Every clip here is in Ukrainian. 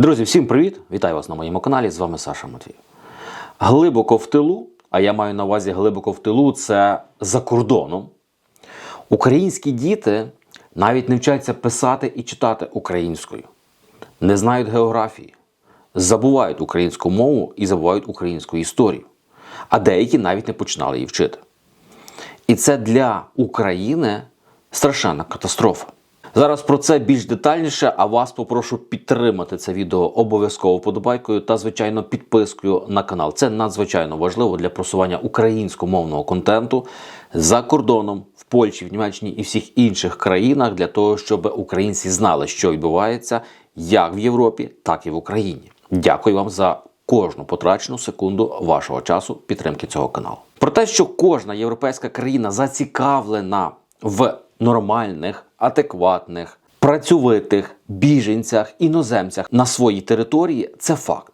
Друзі, всім привіт! Вітаю вас на моєму каналі. З вами Саша Матвій. Глибоко в тилу, а я маю на увазі глибоко в тилу це за кордоном. Українські діти навіть не вчаться писати і читати українською, не знають географії, забувають українську мову і забувають українську історію. А деякі навіть не починали її вчити. І це для України страшенна катастрофа. Зараз про це більш детальніше, а вас попрошу підтримати це відео обов'язково вподобайкою та, звичайно, підпискою на канал. Це надзвичайно важливо для просування українськомовного контенту за кордоном, в Польщі, в Німеччині і всіх інших країнах для того, щоб українці знали, що відбувається як в Європі, так і в Україні. Дякую вам за кожну потрачену секунду вашого часу підтримки цього каналу. Про те, що кожна європейська країна зацікавлена в нормальних, адекватних, працьовитих біженцях, іноземцях на своїй території, це факт.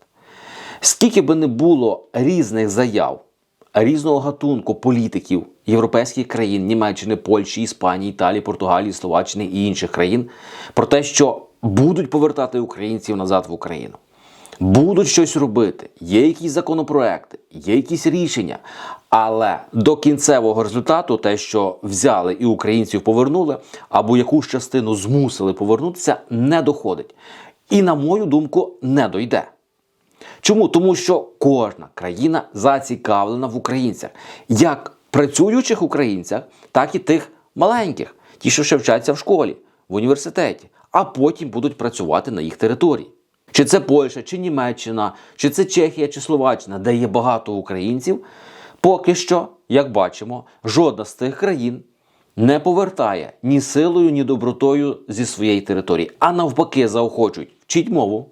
Скільки би не було різних заяв, різного гатунку політиків європейських країн, Німеччини, Польщі, Іспанії, Італії, Португалії, Словаччини і інших країн, про те, що будуть повертати українців назад в Україну будуть щось робити, є якісь законопроекти, є якісь рішення. Але до кінцевого результату, те, що взяли і українців повернули, або якусь частину змусили повернутися, не доходить. І, на мою думку, не дойде. Чому? Тому що кожна країна зацікавлена в українцях, як працюючих українцях, так і тих маленьких, ті, що ще вчаться в школі, в університеті, а потім будуть працювати на їх території. Чи це Польща, чи Німеччина, чи це Чехія, чи Словаччина, де є багато українців, поки що, як бачимо, жодна з тих країн не повертає ні силою, ні добротою зі своєї території, а навпаки, заохочують вчіть мову,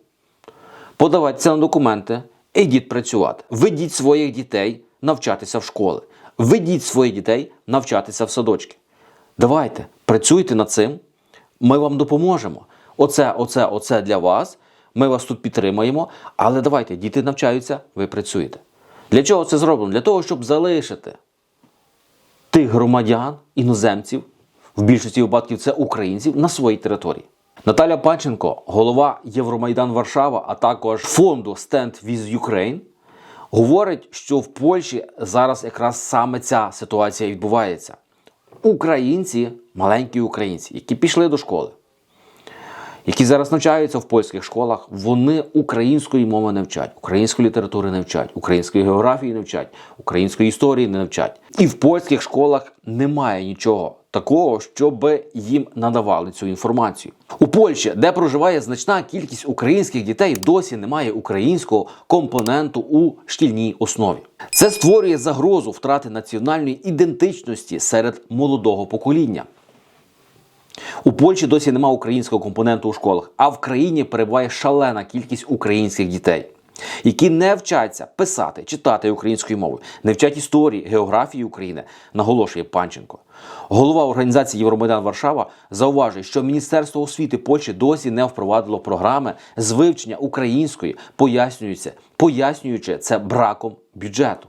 подавайтеся на документи, ідіть працювати. Ведіть своїх дітей навчатися в школи, ведіть своїх дітей навчатися в садочки. Давайте, працюйте над цим, ми вам допоможемо. Оце, оце, оце для вас. Ми вас тут підтримаємо, але давайте, діти навчаються, ви працюєте. Для чого це зроблено? Для того, щоб залишити тих громадян, іноземців, в більшості випадків це українців, на своїй території. Наталя Панченко, голова Євромайдан Варшава, а також фонду Stand with Ukraine, говорить, що в Польщі зараз якраз саме ця ситуація відбувається. Українці, маленькі українці, які пішли до школи які зараз навчаються в польських школах, вони української мови не вчать, української літератури не вчать, української географії не вчать, української історії не вчать. І в польських школах немає нічого такого, щоб їм надавали цю інформацію. У Польщі, де проживає значна кількість українських дітей, досі немає українського компоненту у шкільній основі. Це створює загрозу втрати національної ідентичності серед молодого покоління. У Польщі досі нема українського компоненту у школах, а в країні перебуває шалена кількість українських дітей, які не вчаться писати, читати українською мовою, не вчать історії, географії України, наголошує Панченко. Голова організації Євромайдан Варшава зауважує, що Міністерство освіти Польщі досі не впровадило програми з вивчення української, пояснюється, пояснюючи це браком бюджету.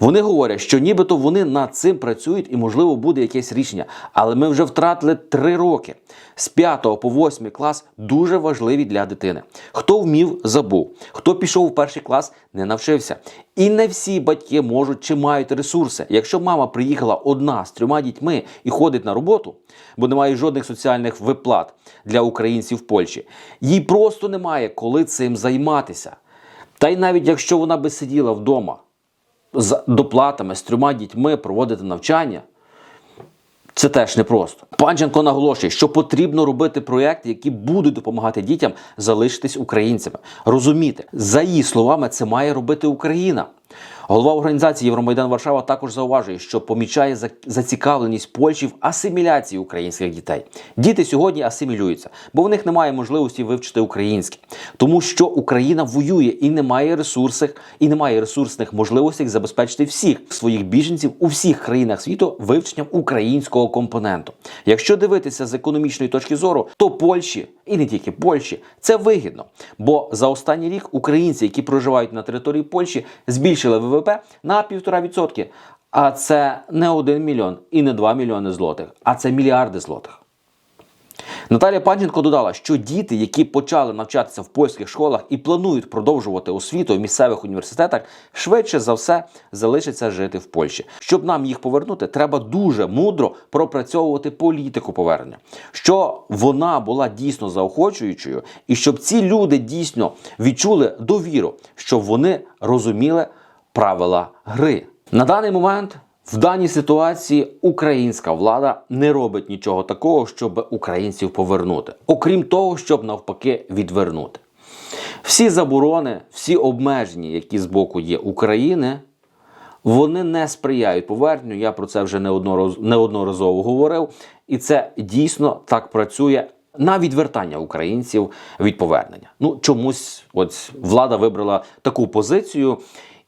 Вони говорять, що нібито вони над цим працюють і, можливо, буде якесь рішення. Але ми вже втратили три роки з 5 по 8 клас дуже важливі для дитини. Хто вмів, забув, хто пішов у перший клас, не навчився. І не всі батьки можуть чи мають ресурси. Якщо мама приїхала одна з трьома дітьми і ходить на роботу, бо немає жодних соціальних виплат для українців в Польщі, їй просто немає коли цим займатися. Та й навіть якщо вона би сиділа вдома з доплатами з трьома дітьми проводити навчання. Це теж непросто. Панченко наголошує, що потрібно робити проєкти, які будуть допомагати дітям залишитись українцями. Розуміти, за її словами, це має робити Україна. Голова організації Євромайдан Варшава також зауважує, що помічає зацікавленість Польщі в асиміляції українських дітей. Діти сьогодні асимілюються, бо в них немає можливості вивчити українське, тому що Україна воює і не має ресурсів, і не має ресурсних можливостей забезпечити всіх своїх біженців у всіх країнах світу вивченням українського компоненту. Якщо дивитися з економічної точки зору, то Польщі і не тільки Польщі це вигідно, бо за останній рік українці, які проживають на території Польщі, збільшили ВВП ВВП на 1,5%. А це не 1 мільйон і не 2 мільйони злотих, а це мільярди злотих. Наталія Панченко додала, що діти, які почали навчатися в польських школах і планують продовжувати освіту в місцевих університетах, швидше за все залишаться жити в Польщі. Щоб нам їх повернути, треба дуже мудро пропрацьовувати політику повернення, що вона була дійсно заохочуючою, і щоб ці люди дійсно відчули довіру, щоб вони розуміли правила гри. На даний момент. В даній ситуації українська влада не робить нічого такого, щоб українців повернути, окрім того, щоб навпаки відвернути. Всі заборони, всі обмеження, які з боку є України, вони не сприяють поверненню. Я про це вже неодноразово говорив, і це дійсно так працює на відвертання українців від повернення. Ну чомусь, от влада вибрала таку позицію,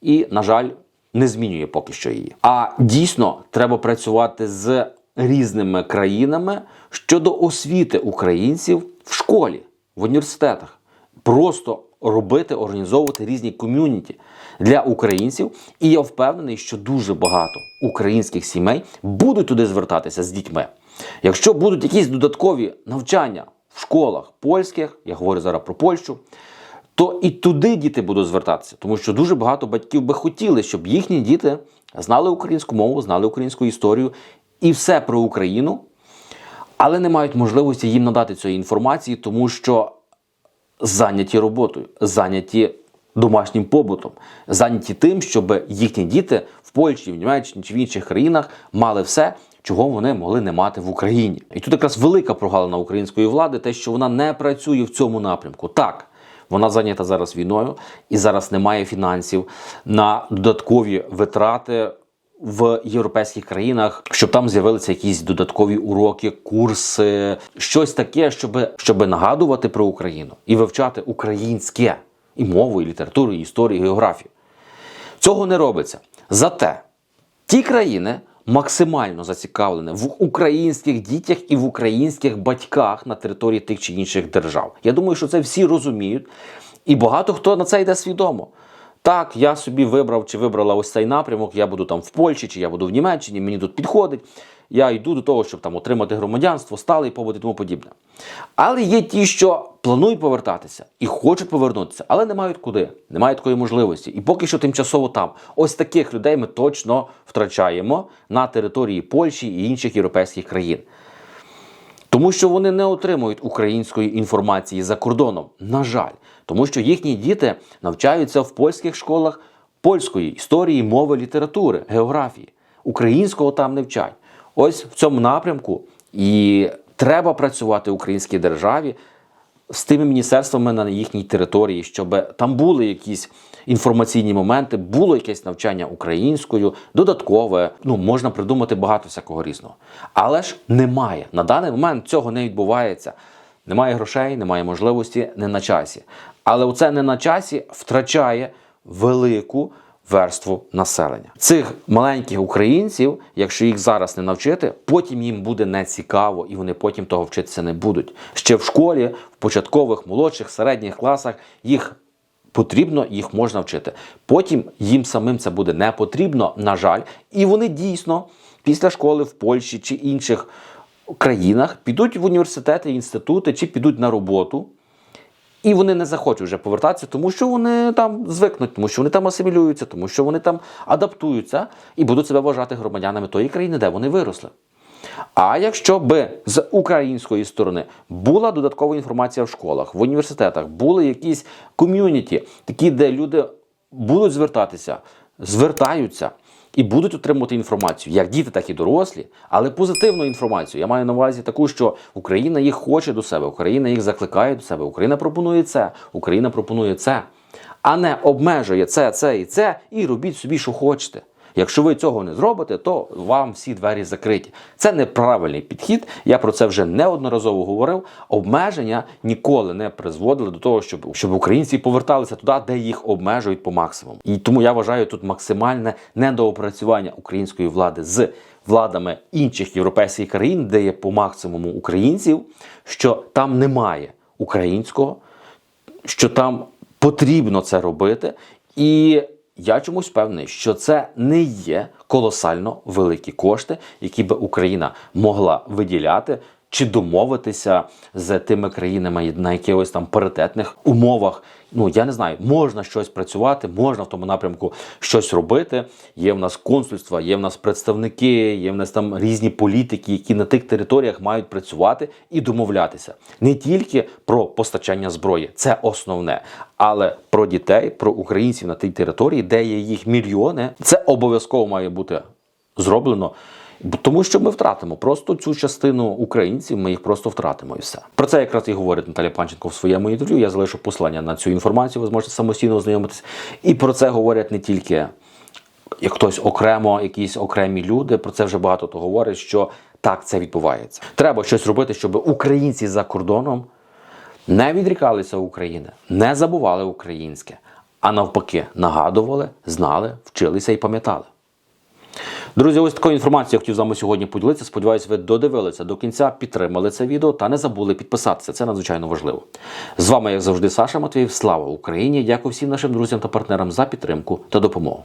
і, на жаль, не змінює поки що її. А дійсно треба працювати з різними країнами щодо освіти українців в школі, в університетах. Просто робити, організовувати різні ком'юніті для українців. І я впевнений, що дуже багато українських сімей будуть туди звертатися з дітьми. Якщо будуть якісь додаткові навчання в школах польських, я говорю зараз про Польщу, то і туди діти будуть звертатися, тому що дуже багато батьків би хотіли, щоб їхні діти знали українську мову, знали українську історію і все про Україну, але не мають можливості їм надати цієї інформації, тому що зайняті роботою, зайняті домашнім побутом, зайняті тим, щоб їхні діти в Польщі, в Німеччині чи в інших країнах мали все. Чого вони могли не мати в Україні, і тут якраз велика прогалина української влади, те, що вона не працює в цьому напрямку. Так, вона зайнята зараз війною, і зараз немає фінансів на додаткові витрати в європейських країнах, щоб там з'явилися якісь додаткові уроки, курси, щось таке, щоб, щоб нагадувати про Україну і вивчати українське і мову, і літературу, і історію, і географію. Цього не робиться. Зате ті країни максимально зацікавлене в українських дітях і в українських батьках на території тих чи інших держав. Я думаю, що це всі розуміють, і багато хто на це йде свідомо. Так, я собі вибрав чи вибрала ось цей напрямок, я буду там в Польщі, чи я буду в Німеччині, мені тут підходить. Я йду до того, щоб там отримати громадянство, сталий побут і тому подібне. Але є ті, що планують повертатися і хочуть повернутися, але не мають куди, не мають такої можливості. І поки що тимчасово там. Ось таких людей ми точно втрачаємо на території Польщі і інших європейських країн. Тому що вони не отримують української інформації за кордоном. На жаль, тому що їхні діти навчаються в польських школах польської історії, мови, літератури, географії. Українського там не вчать. Ось в цьому напрямку і треба працювати українській державі з тими міністерствами на їхній території, щоб там були якісь інформаційні моменти, було якесь навчання українською, додаткове. Ну можна придумати багато всякого різного. Але ж немає на даний момент цього не відбувається. Немає грошей, немає можливості, не на часі. Але оце не на часі втрачає велику верству населення. Цих маленьких українців, якщо їх зараз не навчити, потім їм буде нецікаво, і вони потім того вчитися не будуть. Ще в школі, в початкових, молодших, середніх класах їх потрібно, їх можна вчити. Потім їм самим це буде не потрібно, на жаль, і вони дійсно після школи в Польщі чи інших країнах підуть в університети, інститути чи підуть на роботу. І вони не захочуть вже повертатися, тому що вони там звикнуть, тому що вони там асимілюються, тому що вони там адаптуються і будуть себе вважати громадянами тої країни, де вони виросли. А якщо би з української сторони була додаткова інформація в школах, в університетах, були якісь ком'юніті, такі, де люди будуть звертатися, звертаються і будуть отримувати інформацію, як діти, так і дорослі, але позитивну інформацію. Я маю на увазі таку, що Україна їх хоче до себе, Україна їх закликає до себе, Україна пропонує це, Україна пропонує це, а не обмежує це, це і це, і робіть собі, що хочете. Якщо ви цього не зробите, то вам всі двері закриті. Це неправильний підхід. Я про це вже неодноразово говорив. Обмеження ніколи не призводили до того, щоб, щоб українці поверталися туди, де їх обмежують по максимуму. І тому я вважаю тут максимальне недоопрацювання української влади з владами інших європейських країн, де є по максимуму українців, що там немає українського, що там потрібно це робити. І я чомусь певний, що це не є колосально великі кошти, які би Україна могла виділяти чи домовитися з тими країнами на якихось там паритетних умовах. Ну я не знаю, можна щось працювати, можна в тому напрямку щось робити. Є в нас консульства, є в нас представники, є в нас там різні політики, які на тих територіях мають працювати і домовлятися не тільки про постачання зброї, це основне, але про дітей, про українців на тій території, де є їх мільйони, це обов'язково має бути зроблено. Тому що ми втратимо просто цю частину українців, ми їх просто втратимо і все. Про це якраз і говорить Наталя Панченко в своєму інтерв'ю. Я залишу послання на цю інформацію, ви зможете самостійно ознайомитись. І про це говорять не тільки як хтось окремо, якісь окремі люди. Про це вже багато хто говорить, що так це відбувається. Треба щось робити, щоб українці за кордоном не відрікалися України, не забували українське, а навпаки, нагадували, знали, вчилися і пам'ятали. Друзі, ось такою інформацією я хотів з вами сьогодні поділитися. Сподіваюсь, ви додивилися до кінця, підтримали це відео та не забули підписатися. Це надзвичайно важливо. З вами, як завжди, Саша Матвіїв. Слава Україні! Дякую всім нашим друзям та партнерам за підтримку та допомогу.